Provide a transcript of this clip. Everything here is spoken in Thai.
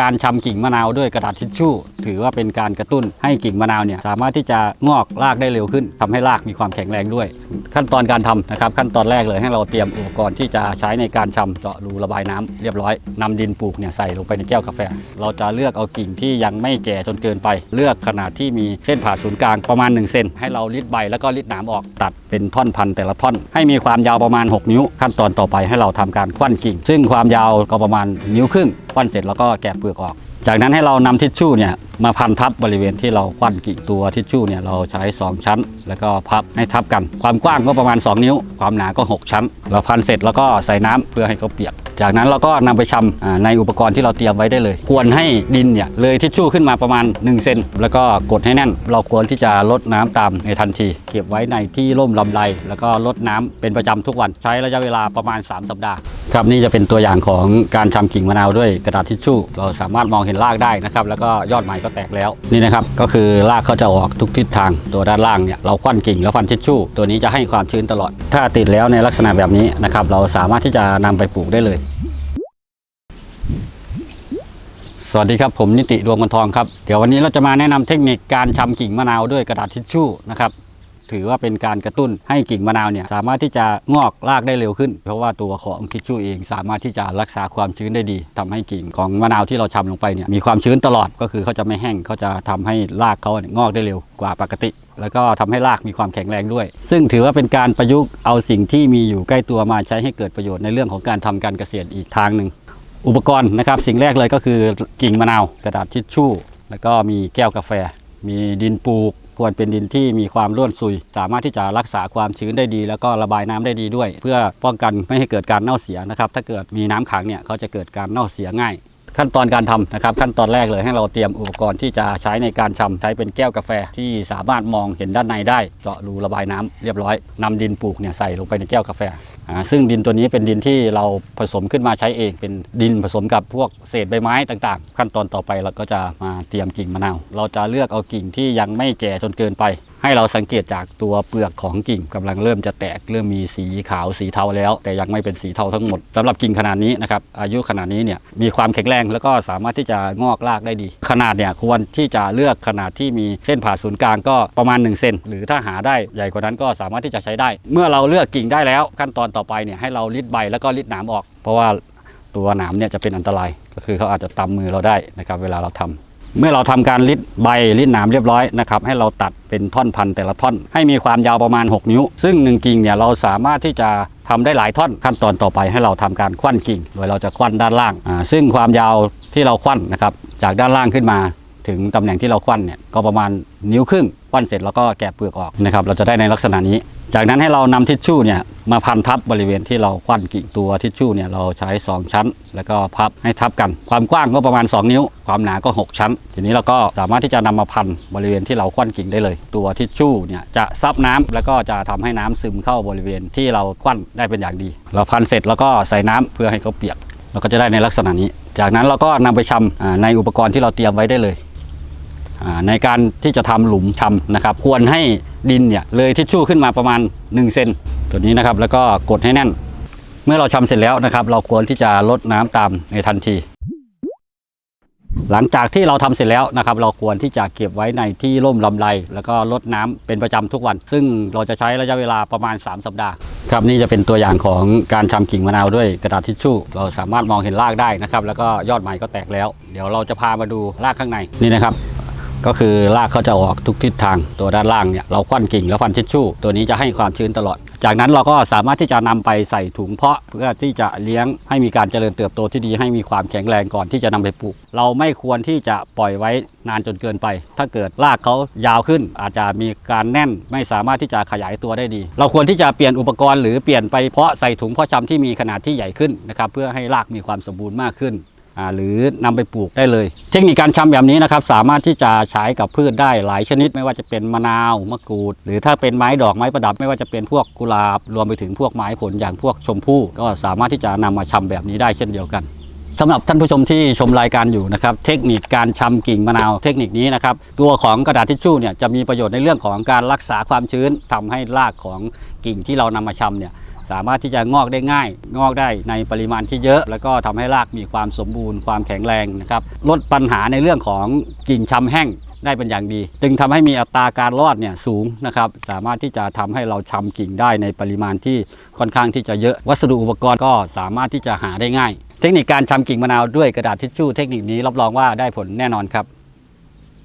การชำกิ่งมะนาวด้วยกระดาษทิชชู่ ถือว่าเป็นการกระตุ้นให้กิ่งมะนาวเนี่ยสามารถที่จะงอกรากได้เร็วขึ้นทำให้รากมีความแข็งแรงด้วย ขั้นตอนการทำนะครับขั้นตอนแรกเลยให้เราเตรียมอุปกรณ์ที่จะใช้ในการชำเจาะรูระบายน้ำเรียบร้อยนำดินปลูกเนี่ยใส่ลงไปในแก้วกาแฟ เราจะเลือกเอากิ่งที่ยังไม่แก่จนเกินไป เลือกขนาดที่มีเส้นผ่าศูนย์กลางประมาณ1เซนให้เราลิดใบแล้วก็ลิดหนามออกตัดเป็นท่อนพันแต่ละท่อน ให้มีความยาวประมาณ 6 นิ้ว ขั้นตอนต่อไปให้เราทำการควันกิ่ง ซึ่งความยาวก็ประมาณนิ้วครึ่ง ควันเสร็จแล้วก็แกะเปลือกออก จากนั้นให้เรานำทิชชู่เนี่ยมาพันทับบริเวณที่เราควันกี่ตัวทิชชู่เนี่ยเราใช้ 2 ชั้น แล้วก็พับให้ทับกัน ความกว้างก็ประมาณ 2 นิ้ว ความหนาก็ 6 ชั้น เราพันเสร็จแล้วก็ใส่น้ำเพื่อให้เขาเปียก จากนั้นเราก็นำไปชำอ่าในอุปกรณ์ที่เราเตรียมไว้ได้เลย ควรให้ดินเนี่ยเลยทิชชู่ขึ้นมาประมาณ1เซนแล้วก็กดให้แน่น เราควรที่จะลดน้ำตามในทันที เก็บไว้ในที่ร่มลำไรแล้วก็ลดน้ำเป็นประจำทุกวันใช้ระยะเวลาประมาณ 3 สัปดาห์ครับนี่จะเป็นตัวอย่างของการชำกิ่งมะนาวด้วยกระดาษทิชชู่ เราสามารถมองเห็นรากได้นะครับแล้วก็ยอดใหม่ก็แตกแล้วนี่นะครับก็คือรากเขาจะออกทุกทิศทาง ตัวด้านล่างเนี่ยเราควันกิ่งแล้วฟันทิชชู่ ตัวนี้จะให้ความชื้นตลอด ถ้าติดแล้วในลักษณะแบบนี้นะครับเราสามารถที่จะนำไปปลูกได้เลย สวัสดีครับผมนิติดวงกันทองครับเดี๋ยววันนี้เราจะมาแนะนำเทคนิคการชำกิ่งมะนาวด้วยกระดาษทิชชู่นะครับถือว่าเป็นการกระตุ้นให้กิ่งมะนาวเนี่ยสามารถที่จะงอกรากได้เร็วขึ้น เพราะว่าตัวของทิชชู่เองสามารถที่จะรักษาความชื้นได้ดีทำให้กิ่งของมะนาวที่เราชำลงไปเนี่ยมีความชื้นตลอดก็คือเขาจะไม่แห้งเขาจะทำให้รากเขาเนี่ยงอกได้เร็วกว่าปกติ แล้วก็ทำให้รากมีความแข็งแรงด้วย ซึ่งถือว่าเป็นการประยุกต์เอาสิ่งที่มีอยู่ใกล้ตัวมาใช้ให้เกิดประโยชน์ในเรื่องของการทำการเกษตรอีกทางหนึ่ง อุปกรณ์นะครับ สิ่งแรกเลยก็คือกิ่งมะนาวกระดาษทิชชู่ แล้วก็มีแก้วกาแฟ มีดินปลูกควรเป็นดินที่มีความร่วนซุย สามารถที่จะรักษาความชื้นได้ดี แล้วก็ระบายน้ำได้ดีด้วย เพื่อป้องกันไม่ให้เกิดการเน่าเสียนะครับถ้าเกิดมีน้ำขังเนี่ยเขาจะเกิดการเน่าเสียง่าย ขั้นตอนการทำนะครับ ขั้นตอนแรกเลยให้เราเตรียมอุปกรณ์ที่จะใช้ในการชำใช้เป็นแก้วกาแฟที่สามารถมองเห็นด้านในได้เจาะรูระบายน้ำเรียบร้อยนำดินปลูกเนี่ยใส่ลงไปในแก้วกาแฟอ่าซึ่งดินตัวนี้เป็นดินที่เราผสมขึ้นมาใช้เองเป็นดินผสมกับพวกเศษใบไม้ต่างๆ ขั้นตอนต่อไปเราก็จะมาเตรียมกิ่งมะนาว เราจะเลือกเอากิ่งที่ยังไม่แก่จนเกินไป ให้เราสังเกตจากตัวเปลือกของกิ่งกำลังเริ่มจะแตกเริ่มมีสีขาวสีเทาแล้ว แต่ยังไม่เป็นสีเทาทั้งหมดสำหรับกิ่งขนาดนี้นะครับอายุขนาดนี้เนี่ยมีความแข็งแรงแล้วก็สามารถที่จะงอกรากได้ดี ขนาดเนี่ยควรที่จะเลือกขนาดที่มีเส้นผ่าศูนย์กลางก็ประมาณ1เซนหรือถ้าหาได้ใหญ่กว่านั้นก็สามารถที่จะใช้ได้ เมื่อเราเลือกกิ่งได้แล้ว ขั้นตอนต่อไปเนี่ยให้เราลิดใบแล้วก็ลิดหนามออก เพราะว่าตัวหนามเนี่ยจะเป็นอันตรายก็คือเขาอาจจะตำมือเราได้นะครับเวลาเราทำ เมื่อเราทำการลิดใบลิดหนามเรียบร้อยนะครับให้เราตัดเป็นท่อนพันแต่ละท่อน ให้มีความยาวประมาณ 6 นิ้ว ซึ่งหนึ่งกิ่งเนี่ยเราสามารถที่จะทำได้หลายท่อนขั้นตอนต่อไปให้เราทำการควันกิ่ง โดยเราจะควันด้านล่างอ่าซึ่งความยาวที่เราควันนะครับจากด้านล่างขึ้นมาถึงตำแหน่งที่เราควันเนี่ยก็ประมาณนิ้วครึ่งควันเสร็จแล้วก็แกะเปลือกออกนะครับเราจะได้ในลักษณะนี้ จากนั้นให้เรานำทิชชู่เนี่ย มาพันทับบริเวณที่เราควันกิ่งตัวทิชชู่เนี่ยเราใช้ 2 ชั้น แล้วก็พับให้ทับกัน ความกว้างก็ประมาณ 2 นิ้ว ความหนาก็ 6 ชั้น ทีนี้เราก็สามารถที่จะนำมาพันบริเวณที่เราควันกิ่งได้เลย ตัวทิชชู่เนี่ยจะซับน้ำแล้วก็จะทำให้น้ำซึมเข้าบริเวณที่เราควันได้เป็นอย่างดี เราพันเสร็จแล้วก็ใส่น้ำเพื่อให้เขาเปียกเราก็จะได้ในลักษณะนี้ จากนั้นเราก็นำไปชำอ่าในอุปกรณ์ที่เราเตรียมไว้ได้เลย ในการที่จะทำหลุมชำนะครับ ควรให้ ดินเนี่ยเลยทิชชู่ขึ้นมาประมาณ1เซนตัวนี้นะครับแล้วก็กดให้แน่น เมื่อเราชำเสร็จแล้วนะครับ เราควรที่จะลดน้ำตามในทันที หลังจากที่เราทำเสร็จแล้วนะครับ เราควรที่จะเก็บไว้ในที่ร่มลำไร แล้วก็ลดน้ำเป็นประจำทุกวัน ซึ่งเราจะใช้ระยะเวลาประมาณ 3 สัปดาห์ครับนี่จะเป็นตัวอย่างของการชำกิ่งมะนาวด้วยกระดาษทิชชู่ เราสามารถมองเห็นรากได้นะครับ แล้วก็ยอดใหม่ก็แตกแล้ว เดี๋ยวเราจะพามาดูรากข้างในนี่นะครับ ก็คือรากเขาจะออกทุกทิศทางตัวด้านล่างเนี่ยเราควันกิ่งแล้วฟันทิชชู่ตัวนี้จะให้ความชื้นตลอด จากนั้นเราก็สามารถที่จะนำไปใส่ถุงเพาะ เพื่อที่จะเลี้ยงให้มีการเจริญเติบโตที่ดีให้มีความแข็งแรงก่อนที่จะนำไปปลูก เราไม่ควรที่จะปล่อยไว้นานจนเกินไป ถ้าเกิดรากเขายาวขึ้น อาจจะมีการแน่นไม่สามารถที่จะขยายตัวได้ดี เราควรที่จะเปลี่ยนอุปกรณ์หรือเปลี่ยนไปเพาะใส่ถุงเพาะชำที่มีขนาดที่ใหญ่ขึ้นนะครับเพื่อให้รากมีความสมบูรณ์มากขึ้น หรือนำไปปลูกได้เลย เทคนิคการชำแบบนี้นะครับ สามารถที่จะใช้กับพืชได้หลายชนิด ไม่ว่าจะเป็นมะนาวมะกรูด หรือถ้าเป็นไม้ดอกไม้ประดับ ไม่ว่าจะเป็นพวกกุหลาบ รวมไปถึงพวกไม้ผลอย่างพวกชมพู่ก็สามารถที่จะนำมาชำแบบนี้ได้เช่นเดียวกันสำหรับท่านผู้ชมที่ชมรายการอยู่นะครับ เทคนิคการชำกิ่งมะนาวเทคนิคนี้นะครับ ตัวของกระดาษทิชชู่เนี่ยจะมีประโยชน์ในเรื่องของการรักษาความชื้นทำให้รากของกิ่งที่เรานำมาชำเนี่ย สามารถที่จะงอกได้ง่าย งอกได้ในปริมาณที่เยอะ แล้วก็ทำให้รากมีความสมบูรณ์ ความแข็งแรงนะครับลดปัญหาในเรื่องของกิ่งชำแห้งได้เป็นอย่างดี จึงทำให้มีอัตราการรอดเนี่ยสูงนะครับสามารถที่จะทำให้เราชำกิ่งได้ในปริมาณที่ค่อนข้างที่จะเยอะ วัสดุอุปกรณ์ก็สามารถที่จะหาได้ง่าย เทคนิคการชำกิ่งมะนาวด้วยกระดาษทิชชู่เทคนิคนี้รับรองว่าได้ผลแน่นอนครับ